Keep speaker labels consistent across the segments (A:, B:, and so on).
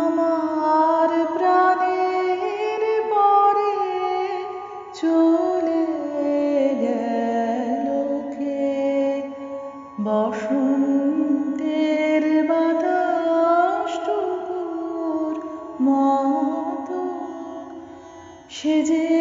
A: আমার প্রাণের পরে চলে গেল কে বসন্তের বাতাস টুকুর মতো সে যে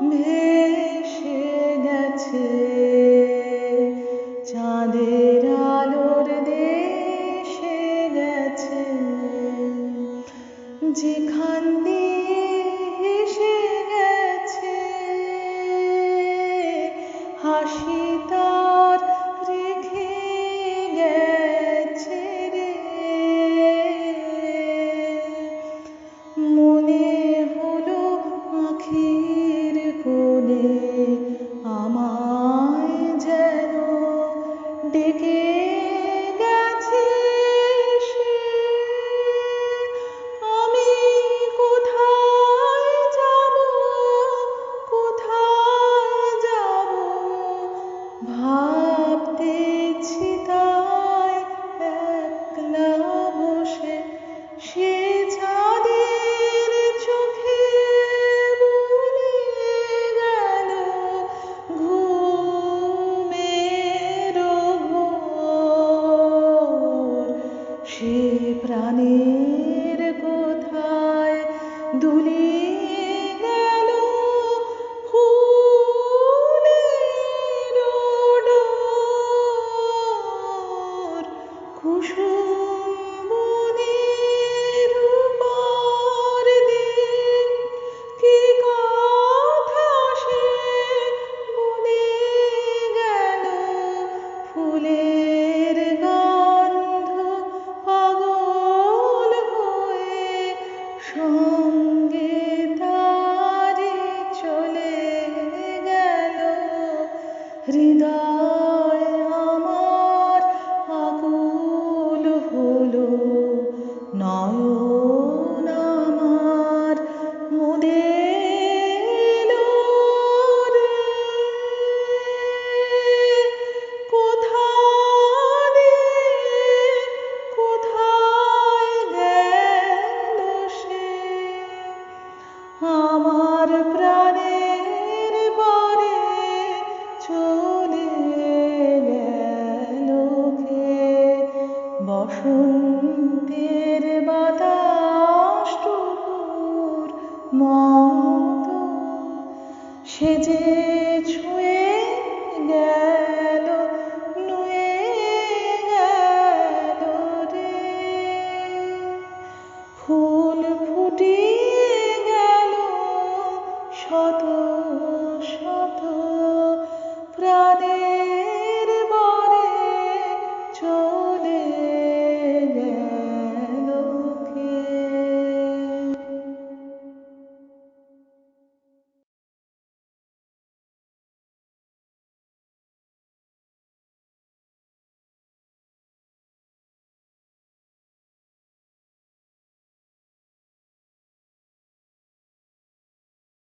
A: ভেসে গেছে। চাঁদের আলোর দেশে গেছে। যেখান দিয়ে এসে গেছে। হাসি সে প্রাণের Rida. ঘুমের বাতাস টুকুর মত সে যে ছুঁয়ে গেল, নুয়ে গেল রে। ফুল ফুটিয়ে গেল শত